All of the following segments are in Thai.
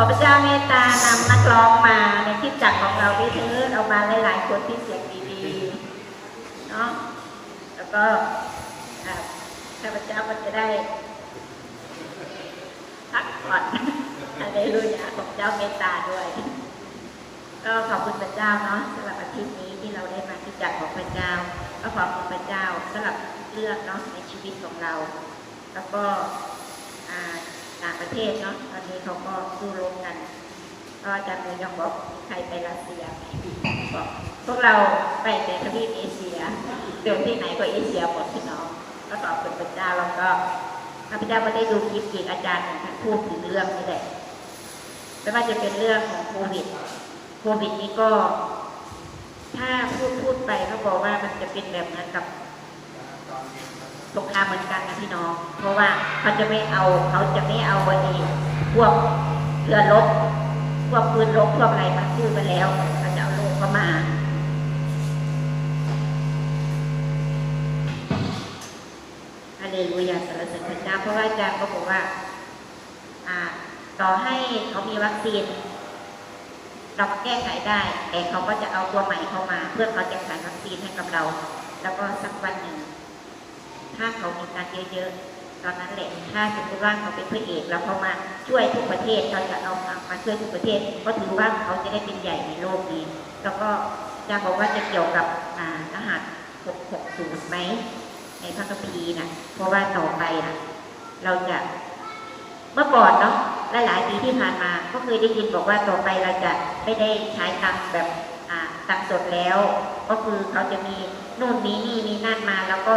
ขอพระเจ้าเมตตานำนักร้องมาในคริดจักของเราด้วยเถิดเอามาหลายๆคนที่เสียงดีๆเนาะแล้วก็ข้าพเจ้าก็จะได้พักผ่อนอะไรรู้ยาของเจ้าเมตตาด้วย ก็ขอบคุณพระเจ้าเนาะสำหรับอาทิตย์นี้ที่เราได้มาที่จักของพระเจ้า ก็ขอบคุณพระเจ้าสำหรับเรื่องเนาะในชีวิตของเรา แล้วก็อ่า ต่างประเทศเนาะตอนนี้เขาก็สู้รบกัน ก็อาจารย์มูยังบอกใครไปรัสเซียบอกพวกเราไปแต่ทวีปเอเชียเดินที่ไหนก็เอเชียหมดพี่น้องก็ขอบคุณพระเจ้าแล้วก็ข้าพเจ้าก็ได้ดูคลิปอีกอาจารย์หนึ่งท่านพูดถึงเรื่องนี้แหละไม่ว่าจะเป็นเรื่องของโควิดโควิดนี้ก็ ถ้าพูดพูดไปเขาบอกว่ามันจะเป็นแบบเหมือนกับ สงครามเหมือนกันนะพี่น้อง เพราะว่าเขาจะไม่เอาเขาจะไม่เอาไอ้พวกเรือรบพวกปืนรบพวกอะไรมาซื้อไปแล้วเขาจะเอาลูกเข้ามาฮาเลลูยาสรรเสริญพระเจ้าเพราะว่าอาจารย์ก็บอกว่าอ่าต่อให้เขามีวัคซีนเราแก้ไขได้ แต่เขาก็จะเอาตัวใหม่เข้ามา เพื่อเขาจะขายวัคซีนให้กับเรา แล้วก็สักวันหนึ่ง ถ้าเขามีการเยอะๆ ตอนนั้นแหละถ้าสมมติว่าเขาเป็นพระเอกแล้วเขามาช่วยทุกประเทศเขาจะเอามามาช่วยทุกประเทศก็ถือว่าเขาจะได้เป็นใหญ่ในโลกนี้แล้วก็จะบอกว่าจะเกี่ยวกับอารหัส660ไหมในพระคัมภีร์นะเพราะว่าต่อไปนะเราจะเมื่อก่อนเนาะหลายๆปีที่ผ่านมาก็เคยได้ยินบอกว่าต่อไปเราจะไม่ได้ใช้ตังแบบอ่าตังสดแล้ว ก็คือเขาจะมีนู่นมีนี่มีนั่นมาแล้วก็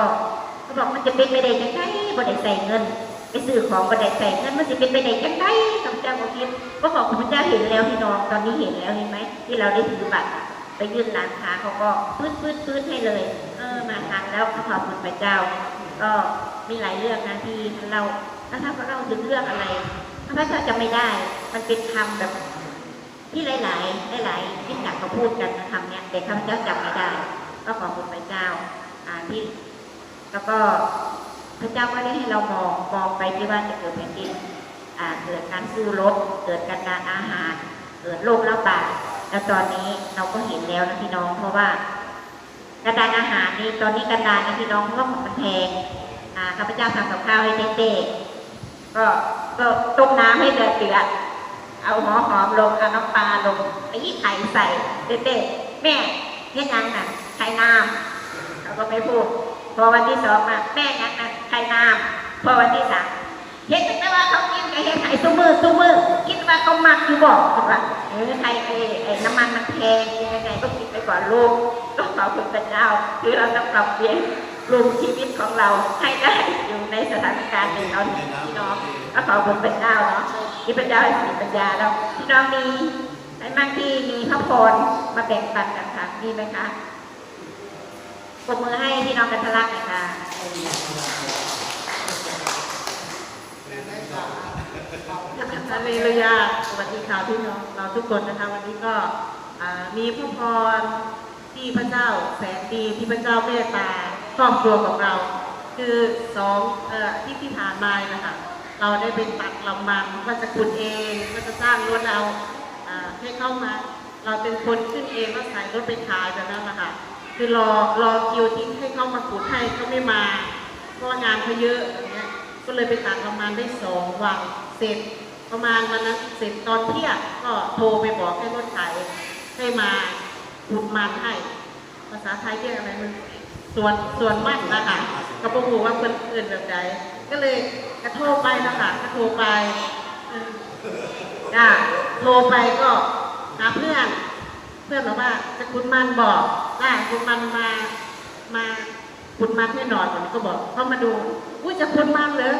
เขาบอกมันจะเป็นไปได้ยังไงบ่ได้ใส่เงินไปซื้อของบ่ได้ใส่เงินมันจะเป็นไปได้ยังไงข้าพเจ้าก็คิดก็ขอบคุณพระเจ้าเห็นแล้วพี่น้องตอนนี้เห็นแล้วเห็นไหมที่เราได้ถือบัตรไปยื่นร้านค้าเขาก็ปื้ดปื้ดปื้ดให้เลย เออมาทานแล้วก็ขอบคุณพระเจ้า ก็มีหลายเรื่องนะที่เราถ้าถ้าเราถึงเรื่องอะไรพระเจ้าจะไม่ได้ มันเป็นคำแบบที่หลาย ๆ หลายๆที่จักเขาพูดกันนะคำเนี้ยแต่ข้าพเจ้าจำไม่ได้ ก็ขอบคุณพระเจ้าอ่าที่ แล้วก็พระเจ้าก็ได้ให้เรามองมองไปที่ว่าจะเกิดแผ่นดินอ่เกิดการสู้อรบเกิดการการอาหาร เกิดโรคระบาดแล้วตอนนี้เราก็เห็นแล้วนะพี่น้อง เพราะว่ากระดานอาหารนี่ตอนนี้กระดานนะพี่น้องเพราะว่ามันแพงอ่าข้าพเจ้าทำกับข้าวให้เต้ก็ก็ต้มน้ำให้เดือดเดือดเอาหัวหอมลงเอาน้ำปลาลงไปยี่ไข่ใส่เต้ๆแม่เฮ็ดยังน่ะไข่น้ำเขาก็ไม่พูด พอวันที่สองมาแม่ยังน่ะไข่น้ำพอวันที่สามเฮ็ดแต่ว่าเขากินกับเฮ็ดไข่ซุ้มือซุ้มือคิดว่าเขามักอยู่บอกคือว่าเออไข่ไอ้ไอ้น้ำมันมันแพงยังไงก็กินไปก่อนลูกก็ขอบคุณพระเจ้าคือเราต้องปรับเปลี่ยนรุงชีวิตของเราให้ได้อยู่ในสถานการณ์หนึ่งเอาหนึ่งพี่น้องก็ขอบคุณพระเจ้าเนาะที่พระเจ้าให้สิปัญญาเราพี่น้องมีใครบ้างที่มีพระพรมาแบ่งปันกันค่ะมีไหมคะ ปรบมือให้พี่น้องกันทะลักหน่อยค่ะฮาเลลูยาสวัสดีค่ะพี่น้องเราทุกคนนะคะ วันนี้ก็มีพระพรที่พระเจ้าแสนดีที่พระเจ้าเมตตาครอบครัวของเรา คือสองอที่ที่ผ่านมานะคะเราได้ไปตัดลำมันว่าจะขุดเองว่าจะสร้างรถเราให้เข้ามา เราเป็นคนขึ้นเองแล้วใส่รถไปขายแบบนั้นนะคะ คือรอรอคิวที่ให้เข้ามาขุดให้เขาไม่มาเพราะงานเขาเยอะอย่างเงี้ยก็เลยไปตัดประมาณได้สองวันเสร็จประมาณวันนั้นเสร็จตอนเที่ยงก็โทรไปบอกให้รถไถให้มาขุดมันให้ ภาษาไทยเรียกอะไรมันส่วนส่วนมั่นนะคะกระปุกว่าเพื่นเอื่นแบบใดก็เลยกระโทรไปนะคะกระโทรไปออจ้าโทรไปก็หาเพื่อน เพื่อนบอกว่าจะคุณมันบอก ได้คุณมันมามาคุณมันให้นอนผมก็บอกเขามาดูอุ้ยจะคุณมันเหรอ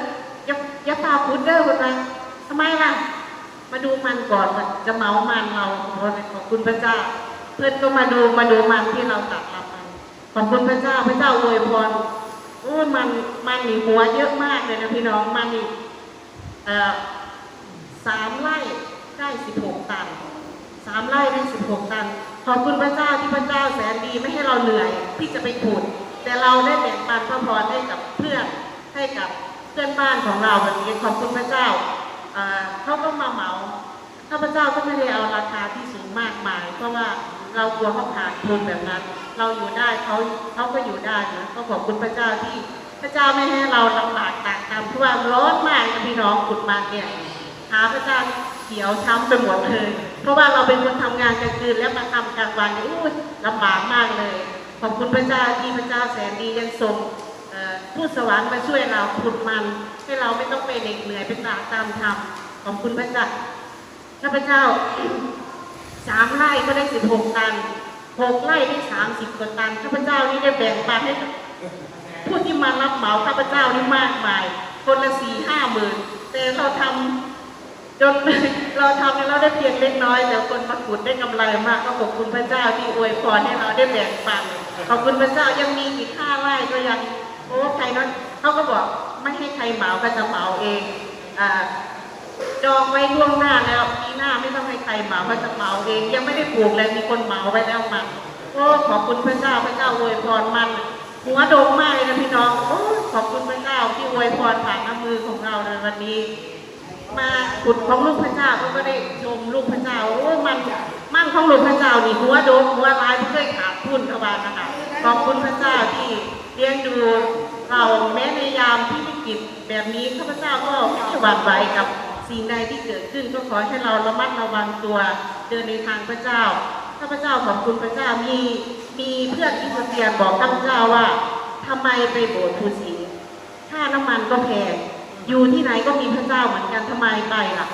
อย่าอย่าเปล่าคุณเด้อคุณไปทำไมล่ะ มาดูมันก่อนจะเมามันเราขอบคุณพระเจ้า เพื่อนก็มาดูมาดูมันที่เราตัดรับมันขอบคุณพระเจ้าพระเจ้าอวยพรโอ้ยมันมันนี่หัวเยอะมากเลยนะพี่น้องมันนี่เอ่อสามไร่ได้สิบหกตันสามไร่ได้สิบหกตัน ขอบคุณพระเจ้าที่พระเจ้าแสนดีไม่ให้เราเหนื่อยที่จะไปขุด แต่เราได้แบ่งปันพระพรให้กับเพื่อนให้กับเพื่อนบ้านของเราวันนี้ขอบคุณพระเจ้าอ่าเขาก็มาเหมาข้าพเจ้าก็ไม่ได้เอาราคาที่สูงมากมาย เพราะว่าเรากลัวเขาขาดทุนแบบนั้น เราอยู่ได้เขาเขาก็อยู่ได้นะก็ขอบคุณพระเจ้าที่พระเจ้าไม่ให้เราลำบากตากตามเพราะว่าร้อนมากพี่น้องขุดมาเนี่ยขาพระเจ้า ขียวช้ำไปหมดเลย เพราะว่าเราเป็นคนทำงานกลางคืนแล้วมาทำกลางวันเนี่ยอุ้ลำบากมากเลย ขอบคุณพระเจ้าที่พระเจ้าแสนดียังทรงผู้สวรรค์มาช่วยเราขุดมัน ให้เราไม่ต้องไปเหน็ดเหนื่อยเป็นตากตามทำขอบคุณพระเจ้าข้าพเจ้าสามไร่ก็ได้สิบหกตันหกไร่ได้สามสิบกว่าตันข้าพเจ้านี่ได้แบ่งปันให้ผู้ที่มารับเหมาข้าพเจ้านี่มากมาย คนละสี่ห้าหมื่นแต่เราทำ จนเราทำเนี่ยเราได้เพียงเล็กน้อยแต่คนมาขุดได้กำไรมากก็ขอบคุณพระเจ้าที่อวยพรให้เราได้แบ่งปันขอบคุณพระเจ้ายังมีอีกห้าไร่ก็ยังโอ้ใครนั้นเขาก็บอกไม่ให้ใครเหมาก็จะเหมาเองอ่าจองไว้ล่วงหน้าแล้วปีหน้าไม่ต้องให้ใครเหมาเพระจะเหมาเอง ยังไม่ได้ปลูกเลยมีคนเหมาไว้แล้วมันโอ้ขอบคุณพระเจ้าพระเจ้าอวยพรมันหัวโดงมากเลยนะพี่น้องโอ้ขอบคุณพระเจ้าที่อวยพรผ่านน้ำมือของเราในวันนี้ มาขุดของลูกพระเจ้าก็ได้ชมลูกพระเจ้าโอ้มันมั่นของลูกพระเจ้านี่หัวโดงหัวร้ายไม่เคยขาดทุนเอาไว้นะคะขอบคุณพระเจ้าที่เลี้ยงดูเราแม้ในยามที่วิกฤตแบบนี้ข้าพเจ้าก็ไม่หวั่นไหวกับสิ่งใดที่เกิดขึ้นก็ขอให้เราระมัดระวังตัวเดินในทางพระเจ้าข้าพเจ้าขอบคุณพระเจ้ามีมีเพื่อนที่เตียนบอกข้าพเจ้าว่าทำไมไปโบสถ์ภูสิงห์ค่าน้ำมันก็แพง อยู่ที่ไหนก็มีพระเจ้าเหมือนกันทำไมไปล่ะ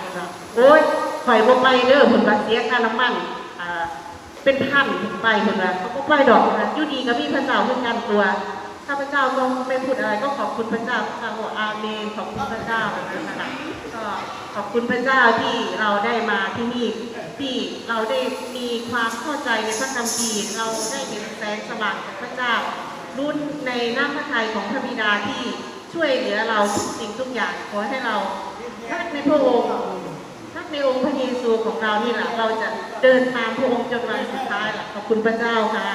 โอ๊ยข่อยบ่ไปเด้อผลบาเสียค่าน้ำมันอ่าเป็นพันถึงไปคนละเขาก็ไปดอกนะอยู่ดีก็มีพระเจ้าเพื่อกันตัวข้าพเจ้าก็ไม่พูดอะไรก็ขอบคุณพระเจ้าพระเจ้าบอกอาเมนขอบคุณพระเจ้านะคะก็ขอบคุณพระเจ้าที่เราได้มาที่นี่ที่เราได้มีความเข้าใจในพระคัมภีร์เราได้เห็นแสงสว่างจากพระเจ้ารุ่นในน้ำพระทัยของพระบิดาที่ ช่วยเหลือเราทุกสิ่งทุกอย่างขอให้เราทักในพระองค์ทักในองค์พระเยซูของเรานี่แหละเราจะเดินตามพระองค์จนวันสุดท้ายแหละขอบคุณพระเจ้าค่ะ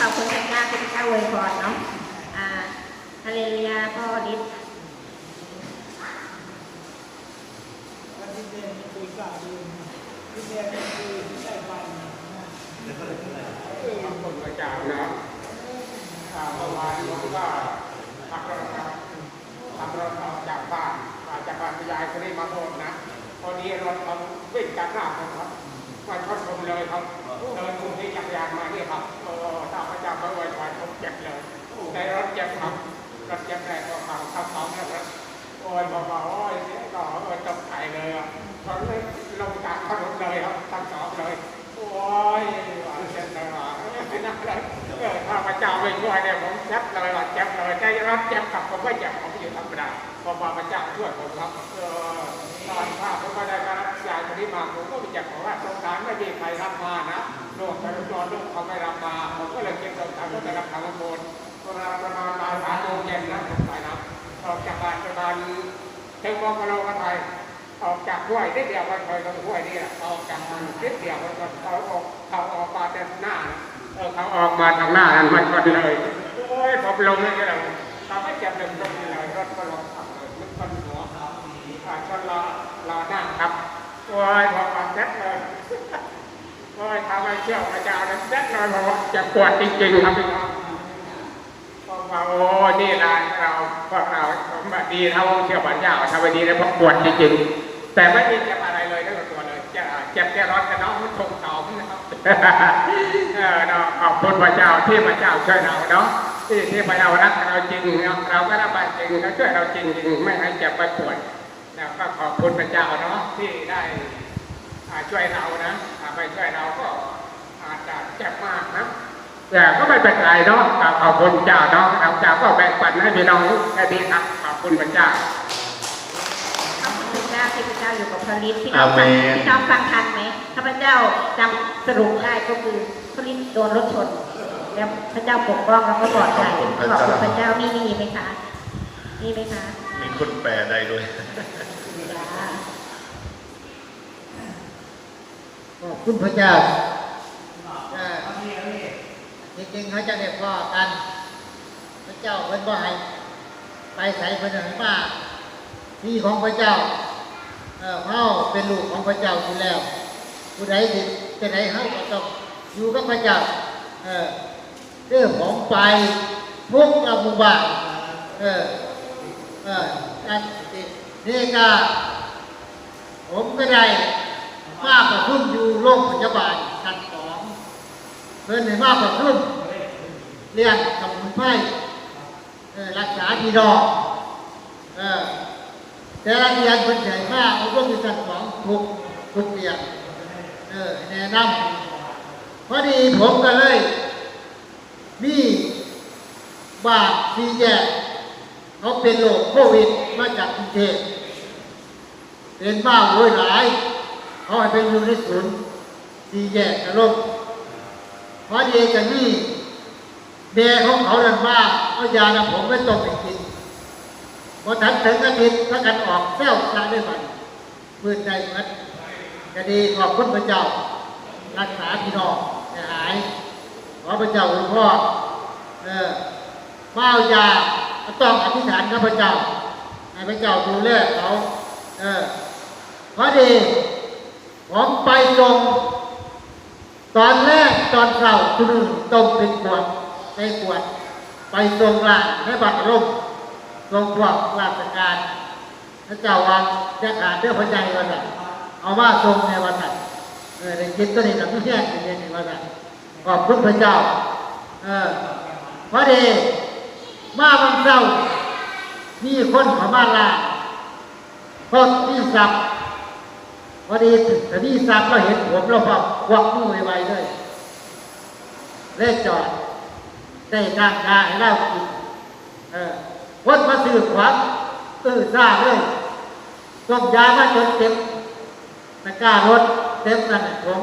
ขอบคุณพระเจ้าที่พระเจ้าอวยพรเนาะอ่าฮาเลลูยาพ่อฤทธิ์ขอบคุณพระเจ้านะอ่า เมื่อวานผมก็ขับรถครับขับรถออกจากบ้านมาจากบ้านคุณยายคนนี้มาโบสถ์นะพอดีรถเขาวิ่งจากหน้าผมครับมาชนผมเลยครับเดินคุณที่จักรยานมานี่ครับโอ้ถ้าพระเจ้าเขาไหว้ก่อนผมเจ็บเลยในรถเจ็บครับรถเจ็บแรงก็ฟังทับสองแล้วครับโอ้ยบอกว่าโอ้ยเสียก็เออตกใจเลยอะ เจ้าไม่ช่วยเนี่ยผมเจ็บเลยว่ะเจ็บเลยใจรับเจ็บกับผมไม่เจ็บผมอยู่ธรรมดาพอมาพระเจ้าช่วยผมครับตอนภาพผมก็ได้มารับยาคนนี้มาผมก็ไปเจ็บของว่าสงสารไม่มีใครรับมานะโลูกไปรอลูกเขาไม่รับมาผมก็เลยเก็บสงสารก็จะรับทางบนเวลาประมาณบ่ายสามโมงเย็นนะผมไปนะออกจากบ้านประมาณถึงมองกระโลกันไปออกจากห้วยนิดเดียวมันเคยตรงห้วยนี่แหละออกจากมันนิดเดียวมันก็เขาออกเขาออกมาแต่หน้า เขาออกมาทางหน้านั้นมันก็เลยโอ้ยผมลงเลยก็แล้วเขาไม่เจ็บเลยลงนี้เลยรถก็ลงขับเลยมันก็หัวอ่าชนรอรอนั่งครับโอ้ยพอมาเซ็ตเลยโอ้ยทำไมเชี่ยวพระจ้าเนี่ยเซ็ตเลยบอกว่าจะปวดจริงๆครับพี่น้องบอกว่าโอ้นี่แหละเราพวกเราแบบดีเท่าเชี่ยวพระเจ้าทำไปดีแล้วพราะปวดจริงๆแต่ไม่มีจะ เนาะขอบคุณพระเจ้าที่พระเจ้าช่วยเราเนาะที่ที่พระเจ้ารักเราจริงเนาะเราก็รับบาจริงเขาช่วยเราจริงจริงไม่ให้เจ็บไปปวดแล้วก็ขอบคุณพระเจ้าเนาะที่ได้ช่วยเรานะไม่ช่วยเราก็อาจจะเจ็บมากนะแต่ก็ไม่เป็นไรเนาะขอบคุณเจ้าเนาะเราเจ้าก็แบ่งปันให้พี่น้องแค่นี้ครับขอบคุณพระเจ้า เจ้าที่พระเจ้าอยู่กับพระฤทธิ์พี่น้องฟังอาเมนพี่น้องฟังทันไหมถ้าพระเจ้าจำสรุปได้ก็คือพระฤทธิ์โดนรถชน แล้วพระเจ้าปกป้องแล้วก็ปลอดภัยขอบคุณพระเจ้ามีมีไหมคะมีไหมคะมีคนแปลได้ด้วยจ้าขอบคุณพระเจ้าเออจริงๆเขาจะได้พ่อกัน พระเจ้าเพิ่นบ่ให้ไปใส่เพิ่นให้มาที่ของพระเจ้า เออเฮาเป็นลูกของพระเจ้าอยู่แล้ว ผู้ใดสิจะไหนเฮาก็ต้องอยู่กับพระเจ้า เออเรื่องของไปทุกอาบุบาเออเออนั่นสินี่ก็ผมก็ได้มาประชุมอยู่โรงพยาบาลชั้นสองเพิ่นให้มาประชุมเรื่องสมุนไพรเอรักษาพี่น้องเออ แต่ละเดือนเพิ่นใหญ่มากเอาร่วมอยู่ชั้นสองทุกทุกเดือนเออแนะนำพอดีผมก็เลยมีบาทที่แยกเขาเป็นโรคโควิดมาจากกรุงเทพเป็นบ้าโวยหลาย เขาให้เป็นอยู่ในศูนย์ที่แยกกระโรคพอดีกันนี่แม่ของเขาดันว่าเอายานะผมไม่ต้องไปกิน พอทันถึงอาทิตย์ถ้ากันออกเซลล์จะได้มันพื้นใจมือนก็ดีขอบคุณพระเจ้า รักษาพี่น้องให้หาย ขอพระเจ้าหลวงพ่อเออมาเอายาต้องอธิษฐานกับพระเจ้าให้พระเจ้าดูแลเขาเออพอดีผมไปตรงตอนแรกตอนเช้าคุณตรงเป็นขวดในขวด ไปตรงร้านในบัตรลม ตรงพวกราชการพระเจ้าวางจะขาดเรื่องพระใจวันนั้นเอามาทรงในวันนั้นเออได้กินตัวนี้กับพี่แย่กินในวันนั้นขอบคุณพระเจ้า เออพอดีมาวันเสาร์มีคนขามาลาคนที่สับพอดีแต่นี่สับเราเห็นผมเราพอควักมือไวๆเลยเล่จอดได้ทางกาให้เรากินเออ คนมาซื้อขวักตื้อซ่าเลยส่งยามาจนเต็มตะกร้ารถเต็มนั่นน่ะผม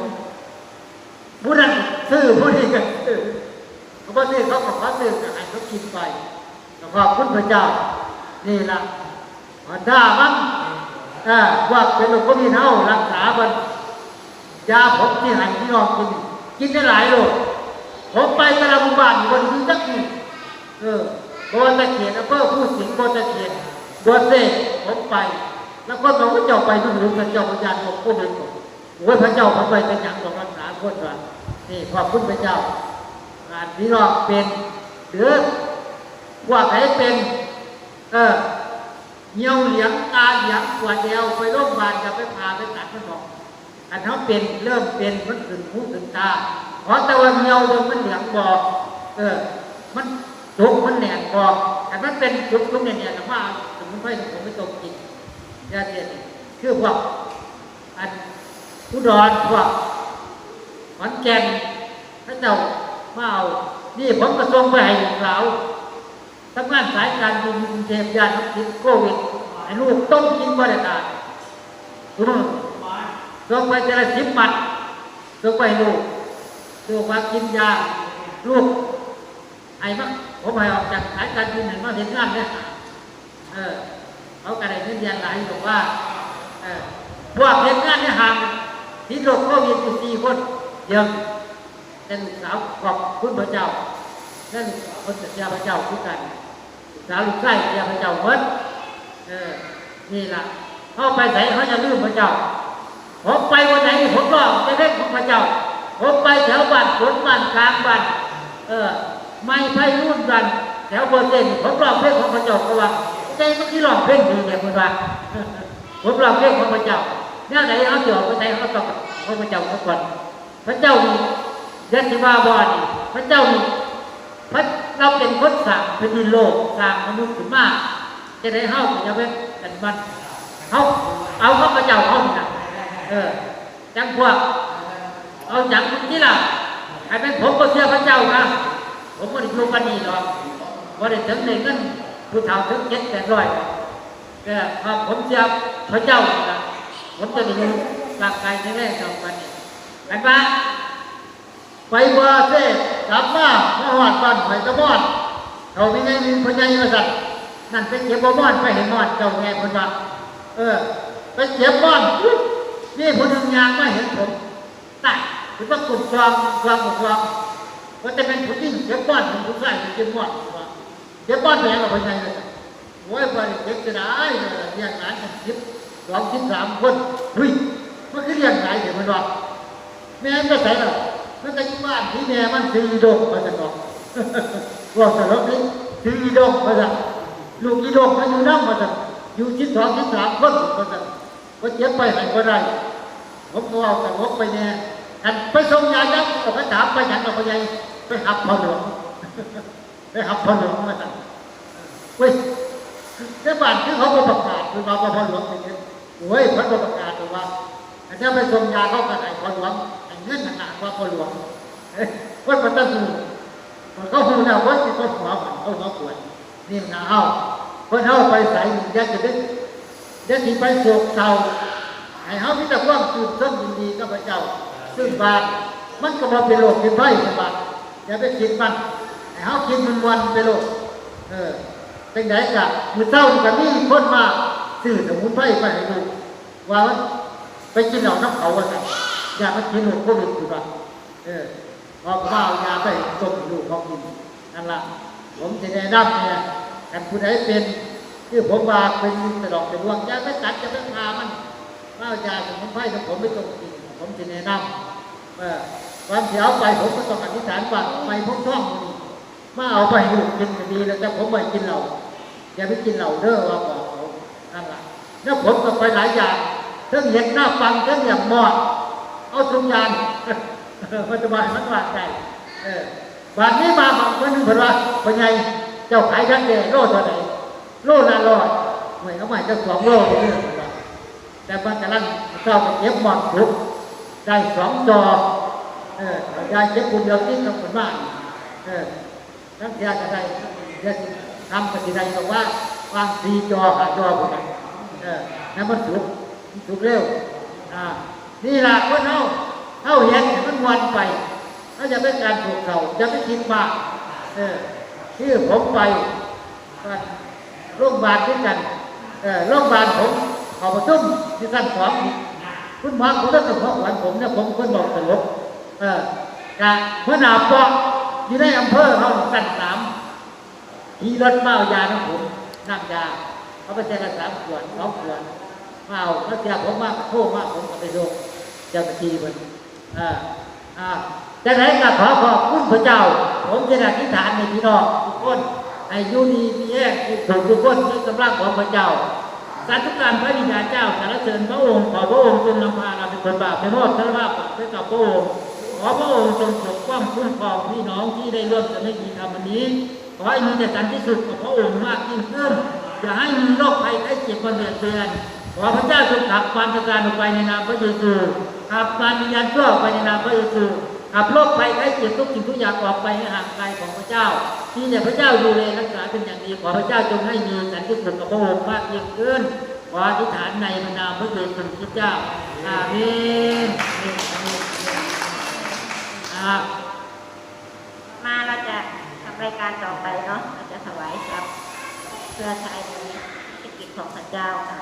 ผู้นั้นซื้อผู้นี้ก็ซื้อเขาบอกซื้อเขาก็ขอซื้อก็ให้เขากินไปแล้วขอบคุณพระเจ้า นี่ละมันถ้ามันเออว่าเป็นโรคโควิดเท่ารักษาบันยาผมที่ให้พี่นองกินกินได้หลายโรคผมไปตะลาบุบานอยู่บนพื้นสักทีเออ โบตะเขียนอำเภอผู้สิงห์โบตะเขียนบัวเซ่ผมไป แล้วก็บอกว่าเจ้าไปทุกหลุมพระเจ้าพญานบอกโควิดบอกโอ้ยพระเจ้าพระไปเป็นอย่างของรักษาคนว่านี่ขอบคุณพระเจ้างานพี่น้องเป็นหรือว่าใครเป็นเออเหี่ยวเหลียงตาเหลียงปวดเอวไปโรงพยาบาลจะไปพาไปตัดมันบอกอันเขาเป็นเริ่มเป็นมันถึงหูถึงตาเพราะแต่ว่าเหี่ยวมันมันเหลียงบอกเออมัน จุกมันแหนกบอกแต่มันเป็นจุกจุกเนี่ยเนี่ยแต่ว่าสมุนไพรผมไม่ตกกินยาเดียนคือพวกอันอุดรพวกขอนแก่นพระเจ้ามาเอานี่ผมกระทรวงไปให้ลูกสาวทำงานสายการบินกรุงเทพยานติดโควิดให้ลูกต้องกินบริการทุกคนส่งไปแต่ละสิบมัดส่งไปลูกลูกมากินยาลูกไอ้มัก ผมให้ออกจากสายการบินเห็นว่าเห็นงานเนี่ยเออเขากระไรเงินเดือนหลายบอกว่าเออพวกเห็นงานในห่างที่โรคโควิดอยู่สี่คนเดียวเป็นสาวขอบคุณพระเจ้านั่นคนสัญญาพระเจ้าคู่กันสาวลูกชายเสียพระเจ้าเหมือนเออนี่ล่ะเขาไปไหนเขาจะลืมพระเจ้าผมไปวันไหนผมก็จะเล่นของพระเจ้าผมไปแถวบ้านสวนบ้านกลางบ้านเออ ไม่ไปรุ่นกันแถวเบอร์เซนผมร้องเพลงของพระเจ้าก็ว่าใจมันที่ร้องเพลงดีเนี่ยคุณว่าผมร้องเพลงของพระเจ้าเนี่ยไหนเขาเจาะไปไหนเขาต้องของพระเจ้าทุกคนพระเจ้ามียันติวาบอนี่พระเจ้ามีพระเราเป็นคนสั่งเป็นดินโลกสั่งมนุษย์ขึ้นมาจะได้เฮาจะเป็นกันมันเขาเอาข้าพระเจ้าเขานี่นเออจังพวกเอาจังที่ล่ะใครเป็นผมก็เชื่อพระเจ้านะ ผมไม่ได้อยู่กันนี่หรอกว่าได้ถึงในเงินผู้เฒ่าถึงเจ็ดแปดร้อยแต่พอผมเชื่อพระเจ้านะผมจะได้อยู่ร่างกายในแรกสองวันนี้เห็นปะไปว่าเซ่กลับมามาหอดบ้านไปตะมอดเขาไม่ไงมีพญายมสัตว์นั่นไปเก็บบ่มอนไปเห็นมอดเจ้าแง่คนว่าเออ ไปเก็บมอนนี่คนหนึ่งยางมาเห็นผมตายหรือว่ากลุ่มความความความ ว่าจะเป็นผู้หญิงเจ็บบ้านเป็นผู้ชายเจ็บบ้านว่าเจ็บบ้านเป็นยังไงเป็นยังไงโอ้ยพอเจ็บจะได้เรียนงานกันยิบสองสิบสามคนเฮ้ยมันคือเรียงไหนเดี๋ยวมันว่าแม่ก็ใส่หรอกมันก็อยู่บ้านที่แม่มันซื้ออีดงมาจะบอกว่าสารุปนี้ซื้ออีดงมาจะลูกอีดงมาอยู่นั่งมาจะอยู่สิบสองสิบสามคนมาจะก็เจ็บไปไหนก็ได้ผมก็เอาแต่วกไปเนี่ยกันไปส่งยายักษ์ก็ไปถามไปหยังกับไปยัง ไปหับพอหลวงไปหับพอหลวงมาสั่งเว้ยในบ้านคือเขาก็ประกาศคือมาว่าพอหลวงอย่างเงี้ยโอ้ยพันก็ประกาศเลยว่าอันนี้ไปส่งยาเข้าก็ได้พอหลวงไอ้เงินหนักว่าพอหลวงเอ้ยว่ามันต้องดูมันก็หูแล้วว่าที่เขาหัวมันเขาหัวปวดนี่นะเอาคนเอาไปใส่ยาจะได้เดี๋ยวที่ไปโศกเศร้าให้เขามีแต่ความตื่นเต้นยินดีกับพระเจ้า ซึ่งบาปมันก็มาเป็นโรคเป็นไข้เป็นบาป อย่าไปกินมันให้เขากินมันวันเป็นโรคเออเป็นไงกะมือเศร้ากับนี่คนมาซื้อสมุนไพรไปให้ดูว่าไปกินเหล่าน้ำเขาว่าไงอย่าไปกินหนูโควิดอยู่ป่ะเออพอกว่าเอายาไปต้มดูเขากินนั่นละผมจะแนะนำเนี่ยกันผู้ใดเป็นคือผมว่าเป็นตลอดเป็นวงยาไปตัดอย่าไปพามันข้าวยาสมุนไพรของผมไม่ต้องกินผมจะแนะนำว่า วันเสียวไปผมก็ต้องอธิษฐานว่าไปพบท้องมันมาเอาไปให้ลูกกินก็ดีแล้วแต่ผมไม่กินเหล้าอย่าไปกินเหล้าเด้อว่าบอกเขานั่นแหละแล้วผมก็ไปหลายอย่างเรื่องเห็ดหน้าฟังเรื่องอย่างหมอดเอาทุกอย่างมันจะมาให้มันวางใจเออวันนี้มาบางคนหนึงเพิ่นว่าพ่อใหญ่เจ้าขายกันเดโลเท่าไหร่โลละร้อยหน่วยเขาใหมายจะสองโลเด้อเพิ่นว่าแต่มันกำลังเข้าไปเก็บหมอนทุกได้สองจอ เออยายเก็บคนเดียวนี่กับคนบ้านเออทั้งเสียจะได้ยวสิทำปฏิได้บอกว่าวางสี่จอหาจอคนนั้นเออนั่นมันสุกสุกเร็วอ่านี่ล่ะคนเฮาเฮาเห็นมันวันไปถ้าจะเป็นการถูกเขาจะไม่คิดมากเออที่ผมไปโรงพยาบาลด้วยกันเออโรงพยาบาลผมเขอประชุมที่สั้นสองคุณหมอคุณต้องกับพ่อหวานผมเนี่ยผมคนบอกตลก เออกะหัวหนาปอกอยู่ในอำเภอเขาสั้นสามขี่รถมาเอายาของผมนั่งยาเขาไปแจ้งกันสามขวดสองขวดมาเอาเขาเสียผมมากโทษมากผมก็ไปโรงเจ้าหน้าที่มันอ่าอ่าจากไหนก็ขอขอบคุณพระเจ้า ผมจะอธิษฐานในพี่น้องทุกคนให้อยูดีมีแยกถูกทุกคนในกำลังของพระเจ้าสาธุการพระบิดาเจ้าสารเสริญพระองค์ขอพระองค์ทรงนำพาเราเป็นคนบาปในโทษสารภาพบาปให้กับพระองค์ อพระองค์ทรงปกป้องคุ้มครองพี่น้องที่ได้ร่วมกันในกิจกรรมวันนี้ ขอให้มีแต่สันติสุขกับพระองค์มากยิ่งขึ้นอย่าให้มีโรคภัยไข้เจ็บมาเบียดเบียนขอพระเจ้าทรงขับความตการออกไปในนามพระเยซูขับการวิญญาณชั่วออกไปในนามพระเยซูขับโรคภัยไข้เจ็บทุกสิ่งทุกอย่างออกไปให้ห่างไกลของพระเจ้า ที่เนี่ยพระเจ้าดูแลรักษาเป็นอย่างดีขอพระเจ้าจงให้มีสันติสุขกับพระองค์มากยิ่งขึ้นขออธิษฐานในพระนามพระเยซูคริสต์เจ้าอาเมน อาเมาเมาเราจะทำรายการต่อไปเนาะเราจะถวายครับ เพื่อใช้ในธุรกิจของพระเจ้าค่ะ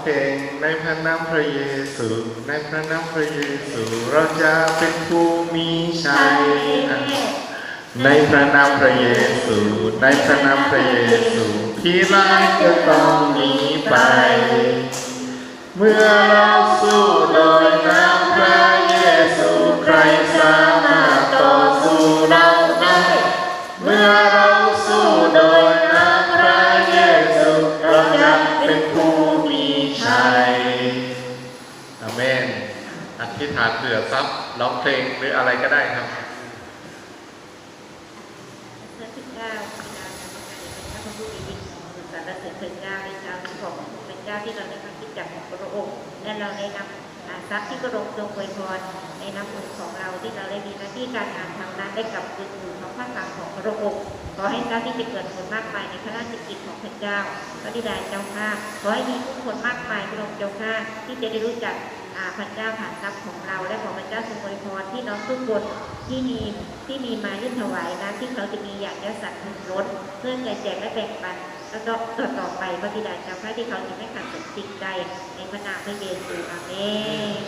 เพลงในพระนามพระเยซู ในพระนามพระเยซู เราจะเป็นผู้มีชัย ในพระนามพระเยซู ในพระนามพระเยซูพี่ร้ายจะต้องหนีไป เมื่อเราสู้โดยนามพระเยซูใคร เผื่อทรัพย์ร้องเพลงหรืออะไรก็ได้ครับพระเจ้าบิดาพระผู้มียิ่งสรรเสริญพระเจ้าในเช้านี้ของพระเจ้าที่เราได้มาคิดจากของพระองค์และเราได้นำทรัพย์ที่พระองค์ทรงอวยพรในน้ำบุญของเราที่เราได้มีหน้าที่การงานทำนั้นได้กลับคืนสู่ของพระคำของพระองค์ขอให้ทรัพย์ที่จะเกิดผลมากมายในพระราชกิจของพระเจ้าพระบิดาเจ้าข้าขอให้มีผู้คนมากมายพระองค์เจ้าข้าที่จะได้รู้จัก พระเจ้าผ่านทรัพย์ของเรา และของพระเจ้าทรงอวยพรที่น้องทุกคนที่มีที่มีมายื่นถวายนะที่เขาจะมีอยากจะสั่งถึงรถเพื่อแจกแจกและแบ่งปันแล้วก็ต่อต่อไปพระบิดาเจ้าข้าที่เขาจะไม่ขาดสมสิ่งใดในพระนามพระเยซูอาเมน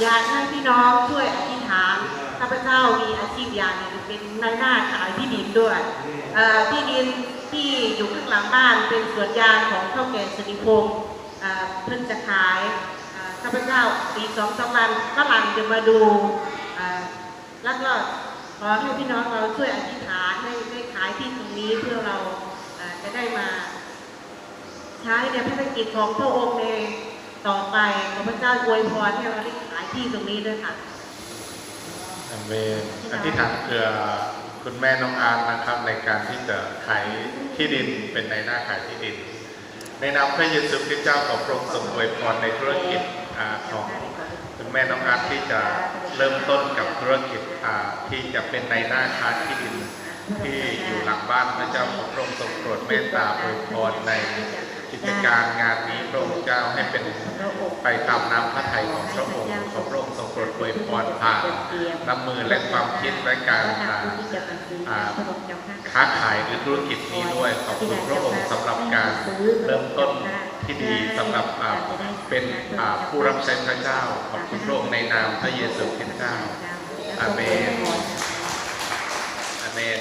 อยากให้พี่น้องช่วยอธิษฐานข้าพเจ้ามีอาชีพอย่างหนึ่งเป็นนายหน้าขายที่ดินด้วยที่ดินที่อยู่ข้างหลังบ้านเป็นสวนยางของเท่าแก่สุนิพงศ์ เพิ่งจะขายข้าพเจ้าอีกสองสามวันฝรั่งจะมาดูอ่าแล้วก็ขอให้พี่น้องเราช่วยอธิษฐานให้ได้ขายที่ตรงนี้เพื่อเราจะได้มา ใช้ในภารกิจของพระองค์ในต่อไปขอพระเจ้าอวยพรให้เราได้ขายที่ตรงนี้ด้วยค่ะอเมนอธิษฐานเพื่อคุณแม่น้องอาร์ตนะครับในการที่จะขายที่ดินเป็นในหน้าขายที่ดิน ในนามพระเยซูคริสต์เจ้าขอพระองค์ทรงอวยพรในธุรกิจอของคุณแม่น้องอาร์ตที่จะเริ่มต้นกับธุรกิจที่จะเป็นในหน้าค้าที่ดินที่อยู่หลังบ้านพระเจ้าขอพระองค์ทรงโปรดเมตตาอวยพรใน กิจการงานนี้พระองค์เจ้าให้เป็นไปตามน้ำพระทัยของพระองค์ขอพระองค์ทรงโปรดอวยพรผ่านน้ำมือและความคิดและการอ่าอ่าค้าขายหรือธุรกิจนี้ด้วยขอบคุณพระองค์สำหรับการเริ่มต้นที่ดีสำหรับเป็นผู้รับใช้พระเจ้าขอบคุณพระองค์ในนามพระเยซูคริสต์เจ้าอาเมนอาเมน